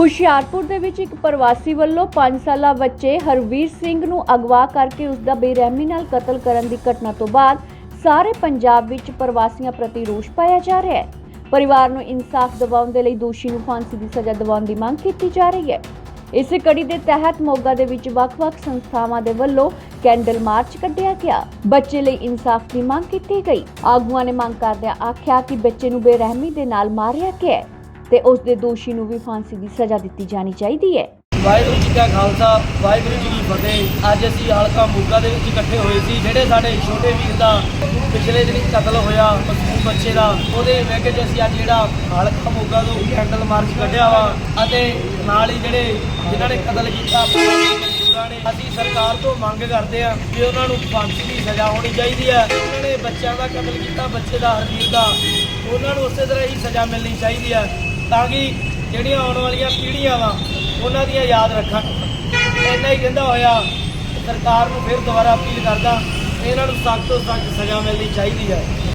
ਹੁਸ਼ਿਆਰਪੁਰ ਦੇ ਵਿੱਚ ਇੱਕ ਪ੍ਰਵਾਸੀ ਵੱਲੋਂ 5 ਸਾਲਾ ਬੱਚੇ ਹਰਵੀਰ ਸਿੰਘ ਨੂੰ ਅਗਵਾ ਕਰਕੇ ਉਸ ਦਾ ਬੇਰਹਿਮੀ ਨਾਲ ਕਤਲ ਕਰਨ ਦੀ ਘਟਨਾ ਤੋਂ ਬਾਅਦ ਸਾਰੇ ਪੰਜਾਬ ਵਿੱਚ ਪ੍ਰਵਾਸੀਆਂ ਪ੍ਰਤੀ ਰੋਸ ਪਾਇਆ ਜਾ ਰਿਹਾ ਹੈ। ਪਰਿਵਾਰ ਨੂੰ ਇਨਸਾਫ ਦਿਵਾਉਣ ਦੇ ਲਈ ਦੋਸ਼ੀ ਨੂੰ ਫਾਂਸੀ ਦੀ ਸਜ਼ਾ ਦਿਵਾਉਣ ਦੀ ਮੰਗ ਕੀਤੀ ਜਾ ਰਹੀ ਹੈ। ਇਸੇ ਕੜੀ ਦੇ ਤਹਿਤ ਮੋਗਾ ਦੇ ਵਿੱਚ ਵੱਖ-ਵੱਖ ਸੰਸਥਾਵਾਂ ਦੇ ਵੱਲੋਂ ਕੈਂਡਲ ਮਾਰਚ ਕੱਢਿਆ ਗਿਆ। ਬੱਚੇ ਲਈ ਇਨਸਾਫ ਦੀ ਮੰਗ ਕੀਤੀ ਗਈ। ਆਗੂਆਂ ਨੇ ਮੰਗ ਕਰਦਿਆਂ ਆਖਿਆ ਕਿ ਬੱਚੇ ਨੂੰ ਬੇਰਹਿਮੀ ਦੇ ਨਾਲ ਮਾਰਿਆ ਗਿਆ ਤੇ ਉਸ ਦੇ ਦੋਸ਼ੀ ਨੂੰ ਵੀ ਫਾਂਸੀ ਦੀ ਸਜ਼ਾ ਦਿੱਤੀ ਜਾਣੀ ਚਾਹੀਦੀ ਹੈ। ਵਾਹਿਗੁਰੂ ਜੀ ਕਾ ਖਾਲਸਾ, ਵਾਹਿਗੁਰੂ ਜੀ ਕੀ ਫਤਿਹ। ਅੱਜ ਅਸੀਂ ਹਲਕਾ ਮੋਗਾ ਦੇ ਵਿੱਚ ਇਕੱਠੇ ਹੋਏ ਸੀ, ਜਿਹੜੇ ਸਾਡੇ ਛੋਟੇ ਵੀਰ ਦਾ ਪਿਛਲੇ ਦਿਨ ਕਤਲ ਹੋਇਆ, ਮਾਸੂਮ ਬੱਚੇ ਦਾ। ਉਹਦੇ ਵਿੱਚ ਅਸੀਂ ਅੱਜ ਜਿਹੜਾ ਹਲਕਾ ਮੋਗਾ ਤੋਂ ਕੈਂਡਲ ਮਾਰਚ ਕੱਢਿਆ ਵਾ ਅਤੇ ਨਾਲ ਹੀ ਜਿਹੜੇ ਜਿਨ੍ਹਾਂ ਨੇ ਕਤਲ ਕੀਤਾ ਅਸੀਂ ਸਰਕਾਰ ਤੋਂ ਮੰਗ ਕਰਦੇ ਆ ਕਿ ਉਹਨਾਂ ਨੂੰ ਫਾਂਸੀ ਦੀ ਸਜ਼ਾ ਹੋਣੀ ਚਾਹੀਦੀ ਹੈ। ਉਹਨਾਂ ਨੇ ਬੱਚਿਆਂ ਦਾ ਕਤਲ ਕੀਤਾ, ਬੱਚੇ ਦਾ ਹਰਵੀਰ ਦਾ। ਉਹਨਾਂ ਨੂੰ ਉਸੇ ਤਰ੍ਹਾਂ ਹੀ ਸਜ਼ਾ ਮਿਲਣੀ ਚਾਹੀਦੀ ਹੈ। ਤਾਂ ਕਿ ਜਿਹੜੀਆਂ ਆਉਣ ਵਾਲੀਆਂ ਪੀੜ੍ਹੀਆਂ ਵਾ, ਉਹਨਾਂ ਦੀਆਂ ਯਾਦ ਰੱਖਣ। ਇੰਨਾ ਹੀ ਕਹਿੰਦਾ ਹੋਇਆ, ਸਰਕਾਰ ਨੂੰ ਫਿਰ ਦੁਬਾਰਾ ਅਪੀਲ ਕਰਦਾ, ਇਹਨਾਂ ਨੂੰ ਸਖਤ ਤੋਂ ਸਖਤ ਸਜ਼ਾ ਮਿਲਣੀ ਚਾਹੀਦੀ ਹੈ।